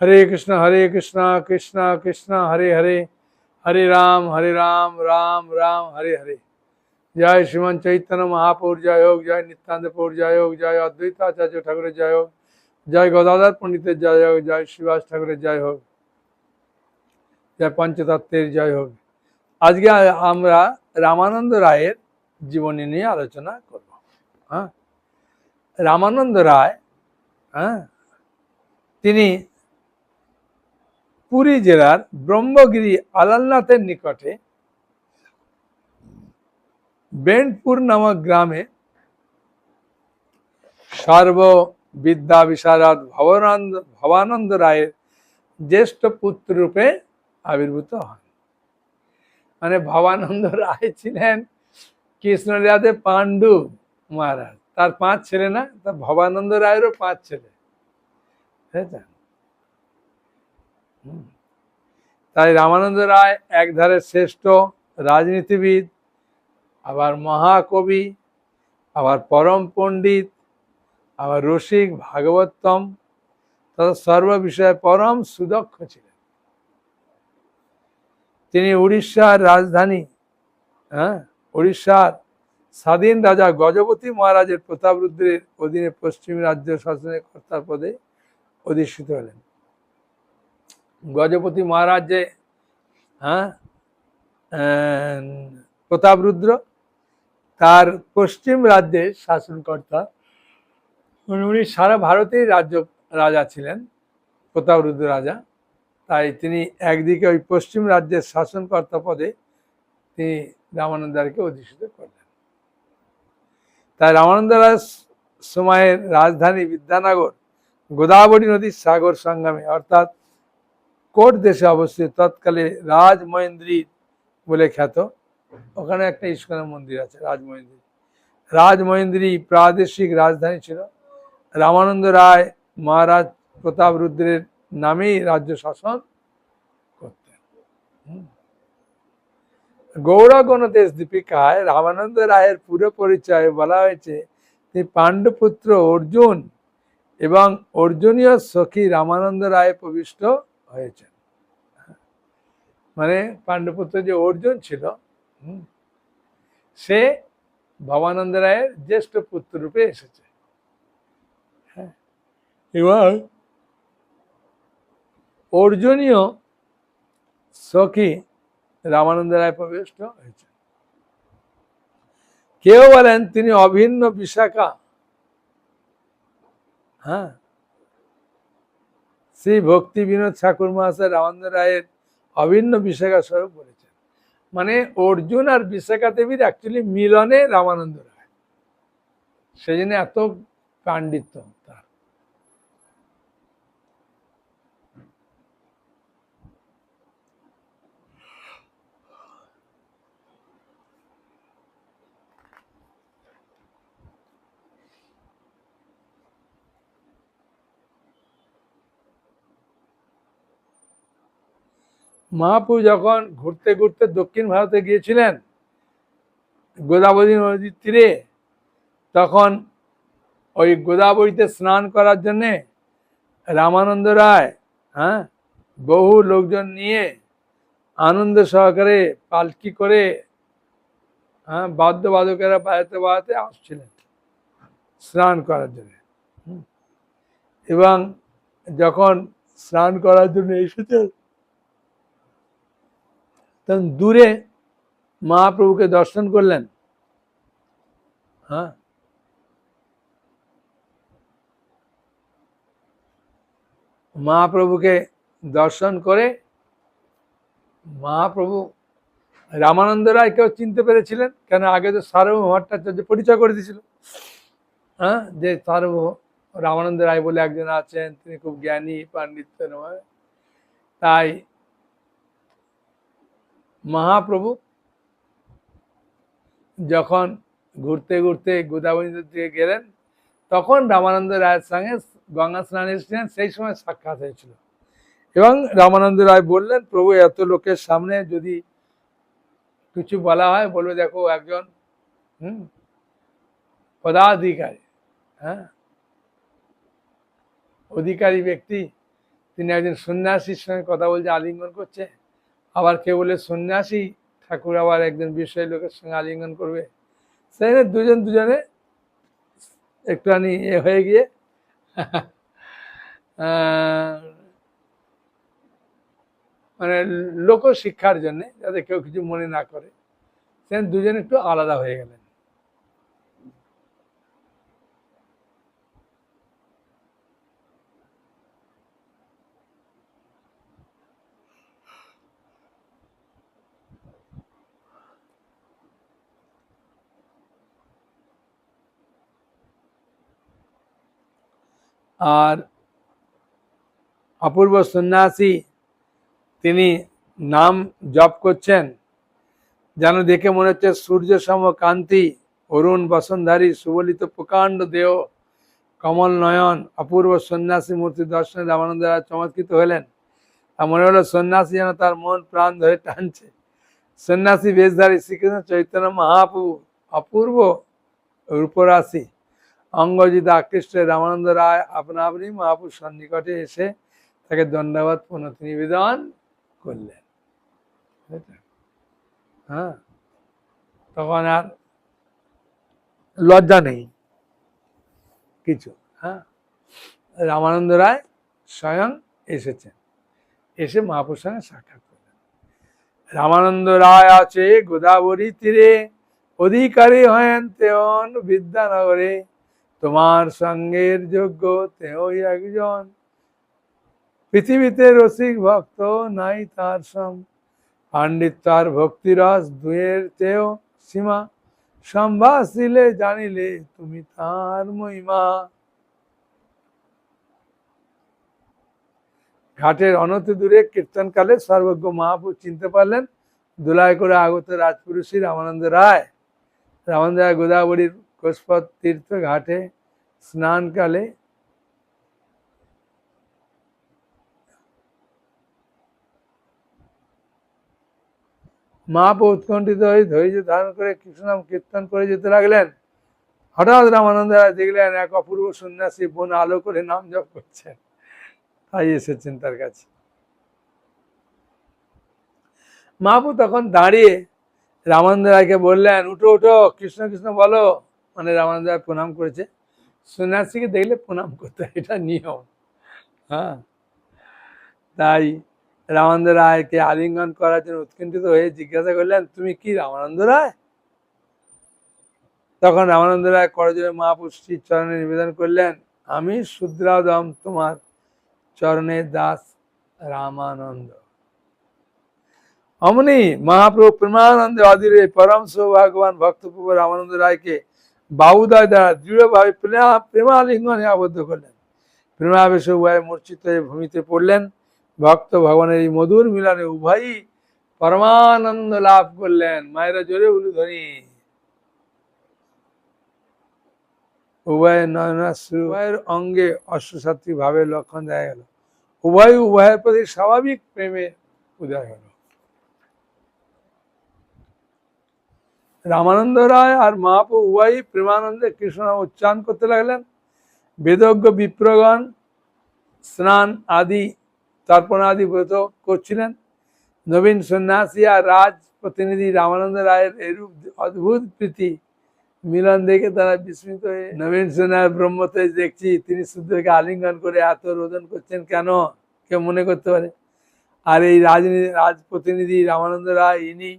হরে কৃষ্ণ হরে কৃষ্ণ কৃষ্ণ কৃষ্ণ হরে হরে হরে রাম হরে রাম রাম রাম হরে হরে জয় শ্রীমান চৈতন্য মহাপুর জয় হোক জয় নিত্যান্ত পৌর জয় হোক জয় অদ্বৈত আচার্য ঠাকুরের জয় হোক জয় গদাধর পণ্ডিতের জয় হোক জয় শ্রীবাস ঠাকুরের জয় হোক জয় পঞ্চতত্ত্বের জয় হোক আজকে আমরা রামানন্দ রায়ের জীবনী নিয়ে আলোচনা করব হ্যাঁ রামানন্দ রায় হ্যাঁ তিনি পুরী জেলার ব্রহ্মগিরি আলালনাথের নিকটে বেন্টপুর নামক গ্রামে সর্ব বিদ্যা বিশারদ ভবানন্দ ভবানন্দ রায়ের জ্যেষ্ঠ পুত্র রূপে আবির্ভূত হন। মানে ভবানন্দ রায় ছিলেন কৃষ্ণলীলাতে পাণ্ডু মহারাজ। তার পাঁচ ছেলে না, তা ভবানন্দ রায়েরও পাঁচ ছেলে। বুঝেছেন। তাই রামানন্দ রায় একধারে শ্রেষ্ঠ রাজনীতিবিদ, আবার মহাকবি, আবার পরম পণ্ডিত, আবার রসিক ভাগবতম, তথা সর্ব বিষয়ে পরম সুদক্ষ ছিলেন। তিনি উড়িষ্যার রাজধানী হ্যাঁ উড়িষ্যার স্বাধীন রাজা গজপতি মহারাজের প্রতাপরুদ্রের অধীনে পশ্চিম রাজ্য শাসনের কর্তার পদে অধিষ্ঠিত হলেন। গজপতি মহারাজ যে হ্যাঁ প্রতাপরুদ্র তার পশ্চিম রাজ্যের শাসনকর্তা। উনি সারা ভারতেই রাজ্য, রাজা ছিলেন প্রতাপরুদ্র রাজা। তাই তিনি একদিকে ওই পশ্চিম রাজ্যের শাসনকর্তা পদে তিনি রামানন্দারকে অধিষ্ঠিত করলেন। তাই রামানন্দ রায়ের সময়ের রাজধানী বিদ্যানগর, গোদাবরী নদীর সাগর সঙ্গমে, অর্থাৎ কোট দেশে অবস্থিত, তৎকালে রাজমহেন্দ্রী বলে খ্যাত। ওখানে একটা ইস্কনের মন্দির আছে, রাজমহেন্দ্রী। রাজমহেন্দ্রী প্রাদেশিক রাজধানী ছিল। রামানন্দ রায় মহারাজ প্রতাপ রুদ্রের নামেই রাজ্য শাসন করতেন। গৌড়া গণদেশ দীপিকায় রামানন্দ রায়ের পুরো পরিচয় বলা হয়েছে। তিনি পাণ্ডুপুত্র অর্জুন এবং অর্জুনীয় সখী রামানন্দ রায় প্রবিষ্ট হয়েছেন। মানে পাণ্ডুপুত্র যে অর্জুন ছিল সে ভবানন্দ রায়ের জ্যেষ্ঠ পুত্র রূপে এসেছে। হ্যাঁ, এবং অর্জুনীয় সখী রামানন্দ রায় প্রবিষ্ট হয়েছে। কেউ বলেন তিনি অভিন্ন বিশাখা। হ্যাঁ শ্রী ভক্তি বিনোদ ঠাকুর মহাশয় রামানন্দ রায়ের অভিন্ন বিশাখা স্বরূপ বলেছেন। মানে অর্জুন আর বিশাখা দেবীর অ্যাকচুয়ালি মিলনে রামানন্দ রায়। সেই জন্য এত পাণ্ডিত্য তার মহাপ্রভু যখন ঘুরতে ঘুরতে দক্ষিণ ভারতে গিয়েছিলেন, গোদাবরী নদীর তীরে, তখন ওই গোদাবরীতে স্নান করার জন্যে রামানন্দ রায় হ্যাঁ বহু লোকজন নিয়ে আনন্দ সহকারে পালকি করে হ্যাঁ বাদ্যবাদকেরা বাজাতে বাজাতে আসছিলেন স্নান করার জন্য। এবং যখন স্নান করার জন্য এসেছেন তখন দূরে মহাপ্রভুকে দর্শন করলেন। হ্যাঁ? মহাপ্রভুকে দর্শন করে মহাপ্রভু রামানন্দ রায় কেউ চিনতে পেরেছিলেন? কেন আগে তো সার্বভৌম ভট্টাচার্য পরিচয় করে দিয়েছিল। হ্যাঁ? যে সার্বভৌম রামানন্দ রায় বলে একজন আছেন, তিনি খুব জ্ঞানী, পাণ্ডিত্য তাই মহাপ্রভু যখন ঘুরতে ঘুরতে গোদাবরী দিকে গেলেন, তখন রামানন্দ রায়ের সঙ্গে গঙ্গা স্নান এসেছিলেন, সেই সময় সাক্ষাৎ হয়েছিল। এবং রামানন্দ রায় বললেন, প্রভু, এত লোকের সামনে যদি কিছু বলা হয়, বলবে, দেখো, একজন, হুম, পদাধিকারী হ্যাঁ অধিকারী ব্যক্তি, তিনি একজন সন্ন্যাসীর সঙ্গে কথা বলছে আলিঙ্গন করছে আবার কেউ বলে সন্ন্যাসী, ঠাকুর আবার একজন বিষয় লোকের সঙ্গে আলিঙ্গন করবে। সেখানে দুজন দুজনে একটুখানি এ হয়ে গিয়ে মানে লোক শিক্ষার জন্যে যাতে কেউ কিছু মনে না করে, সেখানে দুজন একটু আলাদা হয়ে গেলেন। আর অপূর্ব সন্ন্যাসী তিনি নাম জপ করছেন, যেন দেখে মনে হচ্ছে সূর্য সম কান্তি, অরুণ বসনধারী, সুবলিত প্রকাণ্ড দেহ, কমল নয়ন, অপূর্ব সন্ন্যাসী মূর্তি দর্শনে রামানন্দ রায় চমৎকৃত হলেন। মনে হলো সন্ন্যাসী যেন তার মন প্রাণ ধরে টানছে। সন্ন্যাসী বেশধারী শ্রীকৃষ্ণ চৈতন্য মহাপ্রভু অপূর্ব রূপরাশি। অঙ্গজিত আকৃষ্ট রামানন্দ রায়, আপনা আপনি মহাপুর সন্নিকটে এসে তাকে দণ্ডবাদ প্রণতি নিবেদন করলেন? হ্যাঁ। তখন আর লজ্জা নেই। কিছু। হ্যাঁ। রামানন্দ রায় স্বয়ং এসেছেন। এসে মহাপুর সঙ্গে সাক্ষাৎ করলেন। রামানন্দ রায় আছে গোদাবরী তীরে, অধিকারী হয়েন তেয়ন বিদ্যানগরে। তোমার সঙ্গের যোগ্য তেই একজন। পৃথিবীতে রসিক ভক্ত নাই তার সম। পাণ্ডিত্য আর ভক্তিরস দুয়ের চেয়েও সীমা। সম্ভাসিলে জানিলে তুমি তার মহিমা। ঘাটের অনতি দূরে কীর্তনকালে সর্বজ্ঞ মহাপুর চিনতে পারলেন দোলায় করে আগত রাজপুরুষী রামানন্দ রায়। রামানন্দ রায় গোদাবরীর কোষপথ তীর্থ ঘাটে স্নানকালে মহাপু উৎকণ্ঠিত হয়ে ধৈর্য ধারণ করে কৃষ্ণনাম কীর্তন করে যেতে লাগলেন। হঠাৎ রামানন্দ রায় দেখলেন, এক অপূর্ব সন্ন্যাসী বোন আলো করে নাম জপ করছেন। তাই এসেছেন তার কাছে। মহাপু তখন দাঁড়িয়ে রামানন্দ রায়কে বললেন, উঠো উঠো, কৃষ্ণ কৃষ্ণ, বলো। মানে রামানন্দ প্রণাম করেছে। সন্ন্যাসীকে দেখলে প্রণাম করতে এটা নিয়ম। হ্যাঁ। তাই রামানন্দ রায়কে আলিঙ্গন করার জন্য উৎকণ্ঠিত হয়ে জিজ্ঞাসা করলেন, তুমি কি রামানন্দ রায়? তখন রামানন্দ রায় করজোরে মহাপুষ্টির চরণে নিবেদন করলেন, আমি শুদ্রাদম তোমার চরণের দাস রামানন্দ। অমনি মহাপ্রভু প্রেমানন্দে অধীরে পরম সৌভাগ্যবান ভক্তপ্রভু রামানন্দ রায়কে বাহুদয় দ্বারা দৃঢ়ভাবে প্রেমালিঙ্গনে আবদ্ধ করলেন। প্রেমাবেশ উভয়ে মূর্ছিত ভূমিতে পড়লেন। ভক্ত ভগবানের এই মধুর মিলনে উভয়ই পরমানন্দ লাভ করলেন। মায়েরা জোরে উলুধ্বনি উভয়ের নয়নাশ্রু, উভয়ের অঙ্গে অশ্বসাত্রী ভাবে লক্ষণ দেখা গেল। উভয়, উভয়ের প্রতি স্বাভাবিক প্রেমে উদয় হল। রামানন্দ রায় আর মহাপ্রভু উভয়ই প্রেমানন্দে কৃষ্ণ উচ্চারণ করতে লাগলেন। বেদজ্ঞ বিপ্রগণ স্নান আদি তর্পণ আদি ব্রত করছিলেন। নবীন সন্ন্যাসী আর রাজ প্রতিনিধি রামানন্দ রায়ের এরূপ অদ্ভুত প্রীতি মিলন দেখে তারা বিস্মিত হয়ে, নবীন সন্ন্যাস ব্রহ্মতেজ দেখছি তিনি শুদ্ধকে আলিঙ্গন করে এত রোদন করছেন কেন? কেউ মনে করতে পারে? আর এই রাজনীতি রাজ প্রতিনিধি রামানন্দ রায়, ইনি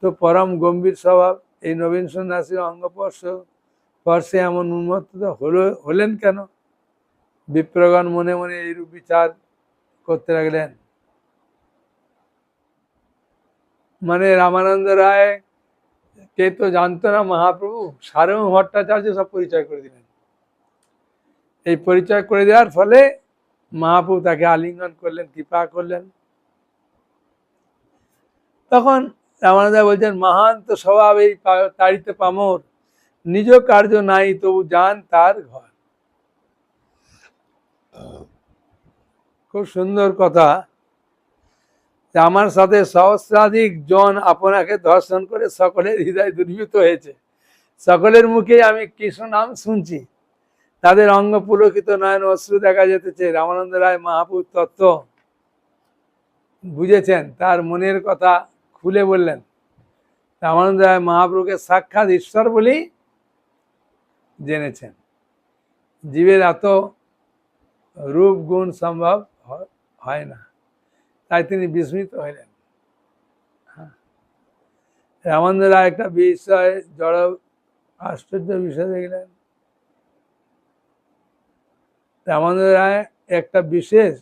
তো পরম গম্ভীর স্বভাব। এই নবীন সন্ন্যাসীর অঙ্গস্পর্শ স্পর্শে এমন উন্মত্ত হলো, হলেন কেন? বিপ্রগণ মনে মনে এইরূপ বিচার করতে লাগলেন। মানে রামানন্দ রায়, কে তো জানতো না মহাপ্রভু সারম ভট্টাচার্য সব পরিচয় করে দিলেন। এই পরিচয় করে দেওয়ার ফলে মহাপ্রভু তাকে আলিঙ্গন করলেন, কৃপা করলেন। তখন রামানন্দ বলছেন, মহান তো স্বভাব এই তাড়িতে পামর। নিজ কার্য নাই, তবু যান তার ঘর। খুব সুন্দর কথা। আমার সাথে সহস্রাধিক জন আপনাকে দর্শন করে সকলের হৃদয় দুর্বৃত হয়েছে। সকলের মুখে আমি কৃষ্ণ নাম শুনছি। তাদের অঙ্গ পুলকিত নয়ন অশ্রু দেখা যেতেছে। রামানন্দ রায় মহাপুর তত্ত্ব বুঝেছেন। তার মনের কথা খুলে বললেন রামানন্দ রায় মহাপ্রভুকে সাক্ষাৎ ঈশ্বর বলেই জেনেছেন। জীবের এত রূপ গুণ সম্ভব হয় না। তাই তিনি বিস্মিত হইলেন। হ্যাঁ। রামানন্দ রায় একটা বিষয়, জড় আশ্চর্য বিষয় দেখলেন। রামানন্দ রায় একটা বিশেষ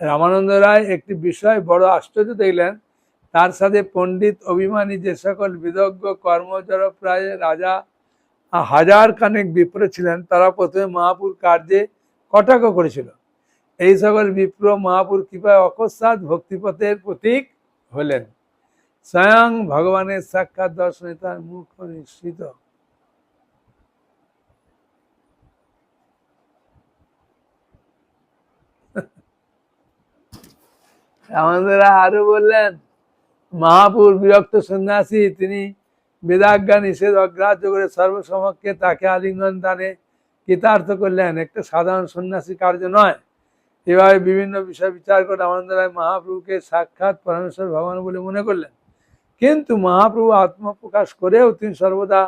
রামানন্দ রায় একটি বিষয় বড় আশ্চর্য দেখলেন। তার সাথে পণ্ডিত, অভিমানী যে সকল বিদজ্ঞ কর্মচর প্রায় রাজা, হাজার খানেক বিপ্র ছিলেন, তারা প্রথমে মহাপুর কার্যে কটাক্ষ করেছিল। এই সকল বিপ্র মহাপুর কৃপায় অকস্মাৎ ভক্তিপথের প্রতীক হলেন। স্বয়ং ভগবানের সাক্ষাৎ দর্শনে তার মুখ নিশ্চিত আমাদের আরও বললেন মহাপুর বিরক্ত সন্ন্যাসী, তিনি বেদাজ্ঞা নিষেধ অগ্রাহ্য করে সর্বসমক্ষে তাকে আলিঙ্গন দানে কৃতার্থ করলেন। একটা সাধারণ সন্ন্যাসী কার্য নয়। এভাবে বিভিন্ন বিষয় বিচার করে রামানন্দ রায় মহাপ্রভুকে সাক্ষাৎ পরমেশ্বর ভগবান বলে মনে করলেন। কিন্তু মহাপ্রভু আত্মপ্রকাশ করেও তিনি সর্বদা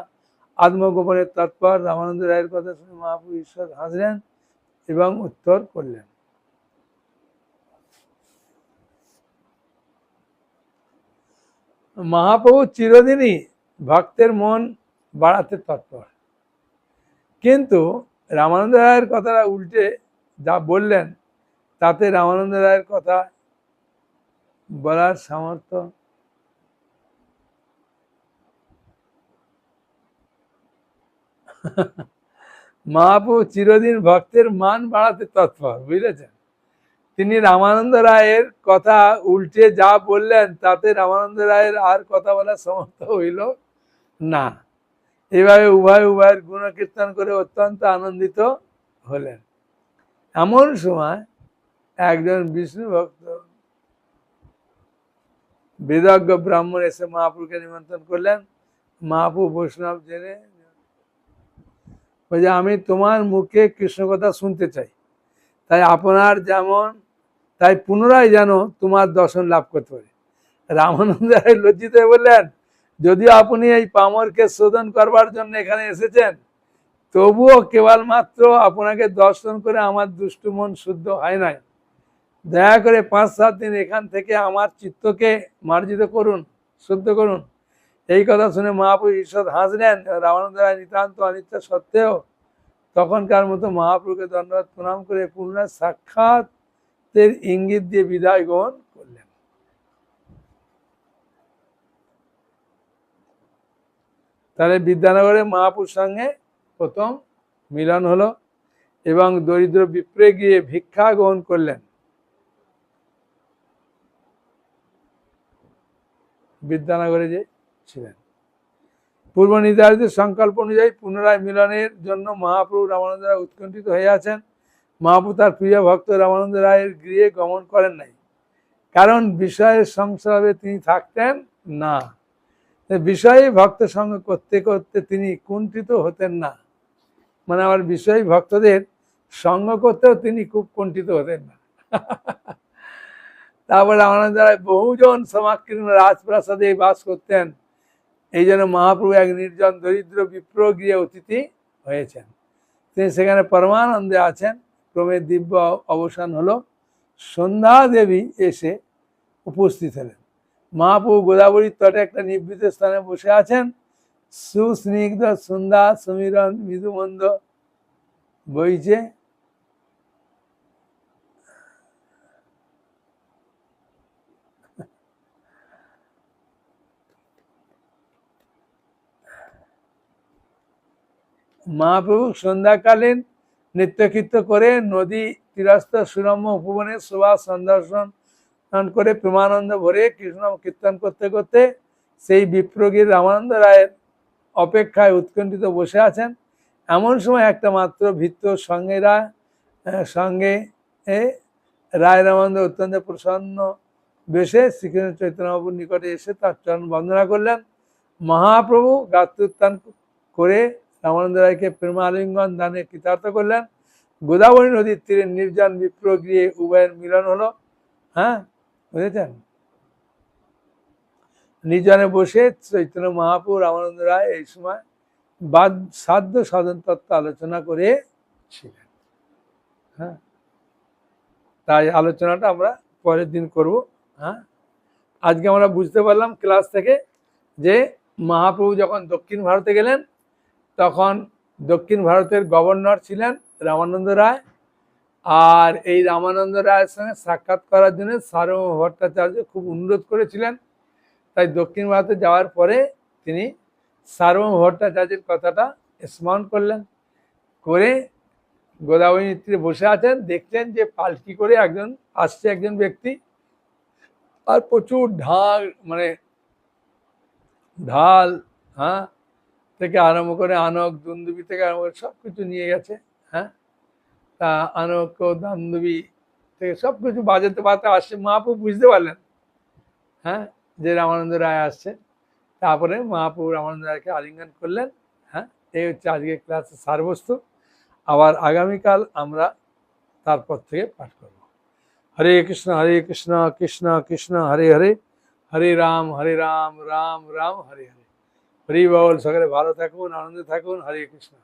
আত্মগোপনের তৎপর। রামানন্দ রায়ের কথা শুনে মহাপ্রভু ঈশ্বর হাসলেন এবং উত্তর করলেন। মহাপ্রভু চিরদিনই ভক্তের মন বাড়াতে তৎপর। কিন্তু রামানন্দ রায়ের কথাটা উল্টে যা বললেন, তাতে রামানন্দ রায়ের কথা বলার সামর্থ্য মহাপ্রভু চিরদিন ভক্তের মান বাড়াতে তৎপর বুঝলেছেন তিনি রামানন্দ রায়ের কথা উল্টে যা বললেন, তাতে রামানন্দ রায়ের আর কথা বলার সমর্থ হইল না। এভাবে উভয় উভয়ের গুণকীর্তন করে অত্যন্ত আনন্দিত হলেন। এমন সময় একজন বিষ্ণু ভক্ত বেদজ্ঞ ব্রাহ্মণ এসে মহাপুরকে নিমন্ত্রণ করলেন। মহাপু বৈষ্ণব জেনে বলছে আমি তোমার মুখে কৃষ্ণ কথা শুনতে চাই। তাই আপনার যেমন তাই পুনরায় যেন তোমার দর্শন লাভ করতে পারে। রামানন্দ রায় লজ্জিত বললেন, যদিও আপনি এই পামরকে শোধন করবার জন্য এখানে এসেছেন, তবুও কেবলমাত্র আপনাকে দর্শন করে আমার দুষ্টু মন শুদ্ধ হয় নাই। দয়া করে পাঁচ সাত দিন এখান থেকে আমার চিত্তকে মার্জিত করুন, শুদ্ধ করুন। এই কথা শুনে মহাপ্রভু ঈশ্বর হাসলেন। রামানন্দ রায় নিতান্ত অনিচ্ছা সত্ত্বেও তখনকার মতো মহাপ্রভুকে দণ্ডবাদ প্রণাম করে পূর্ণ সাক্ষাতের ইঙ্গিত দিয়ে বিদায় গ্রহণ করলেন। তাহলে বিদ্যানগরে মহাপুর সঙ্গে প্রথম মিলন হলো এবং দরিদ্র বিপ্রে গিয়ে ভিক্ষা গ্রহণ করলেন। বিদ্যানগরে যে ছিলেন। পূর্ব নির্ধারিত সংকল্প অনুযায়ী পুনরায় মিলনের জন্য মহাপ্রভু রামানন্দরা উৎকণ্ঠিত হয়ে আছেন। মহাপ্রভু তার প্রিয় ভক্ত রামানন্দ রায়ের গৃহে গমন করেন নাই। কারণ বিষয়ের সংস্রবে তিনি থাকতেন না। বিষয়ে ভক্ত সঙ্গ করতে করতে তিনি কুণ্ঠিত হতেন না। মানে আমার বিষয় ভক্তদের সঙ্গ করতেও তিনি খুব কুণ্ঠিত হতেন না। তারপরে রামানন্দ রায় বহুজন সমাকীর্ণ রাজপ্রাসাদে বাস করতেন। এই জন্য মহাপ্রভু এক নির্জন দরিদ্র বিপ্র গৃহে অতিথি হয়েছেন। তিনি সেখানে পরমানন্দে আছেন। ক্রমে দিব্য অবসান হলো। সন্ধ্যা দেবী এসে উপস্থিত হলেন। মহাপ্রভু গোদাবরীর তটে একটা নিবৃত স্থানে বসে আছেন। সুস্নিগ্ধ সন্ধ্যা সমীরণ মৃদুমন্দ বইছে। মহাপ্রভু সন্ধ্যাকালীন নৃত্যকীর্ত করে নদী তীরস্থ সুরম্য উপবনে শোভা সন্দর্শন করে প্রেমানন্দ ভরে কৃষ্ণ কীর্তন করতে করতে সেই বিপ্রগীর রামানন্দ রায়ের অপেক্ষায় উৎকণ্ঠিত বসে আছেন। এমন সময় একটা মাত্র ভিত্ত সঙ্গে, এ, রায় রামানন্দ অত্যন্ত প্রসন্ন বেশে শ্রীকৃষ্ণ চৈতন্যবাবুর নিকটে এসে তার চরণ বন্দনা করলেন। মহাপ্রভু গাত্রোত্থান করে রামানন্দ রায়কে প্রেমালিঙ্গন দানে কৃতার্থ করলেন। গোদাবরী নদীর তীরে নির্জন বিপ্র গৃহে উভয়ের মিলন হলো। হ্যাঁ বুঝেছেন? নির্জনে বসে চৈতন্য মহাপুর রামানন্দ রায় এই সময় বাদ সাধ্য সাধন তত্ত্ব আলোচনা করে ছিলেন। হ্যাঁ তাই আলোচনাটা আমরা পরের দিন করব। হ্যাঁ আজকে আমরা বুঝতে পারলাম ক্লাস থেকে যে মহাপ্রভু যখন দক্ষিণ ভারতে গেলেন তখন দক্ষিণ ভারতের গভর্নর ছিলেন রামানন্দ রায়। আর এই রামানন্দ রায়ের সঙ্গে সাক্ষাৎ করার জন্য সার্বভৌম ভট্টাচার্য খুব অনুরোধ করেছিলেন। তাই দক্ষিণ ভারতে যাওয়ার পরে তিনি সার্বভৌম ভট্টাচার্যের কথাটা স্মরণ করলেন। করে গোদাবরী তীরে বসে আছেন দেখছেন যে পালকি করে একজন, আসছে একজন ব্যক্তি। আর প্রচুর ঢাল মানে ঢাল হ্যাঁ থেকে আরম্ভ করে আনক, দুন্দুবি থেকে আরম্ভ করে সব কিছু নিয়ে গেছে হ্যাঁ? তা আনক, দান্দুবি থেকে সব কিছু বাজাতে বাজাতে আসছে মহাপু বুঝতে পারলেন হ্যাঁ? যে রামানন্দ রায় আসছে। তারপরে মহাপু রামানন্দ রায়কে আলিঙ্গন করলেন হ্যাঁ? এই হচ্ছে আজকে ক্লাসের সারবস্তু। আবার আগামীকাল আমরা তারপর থেকে পাঠ করব। হরে কৃষ্ণ হরে কৃষ্ণ কৃষ্ণ কৃষ্ণ, হরে হরে হরে রাম হরে রাম রাম রাম, হরে হরে। হরি বল সকলে ভালো থাকুন আনন্দে থাকুন হরে কৃষ্ণ।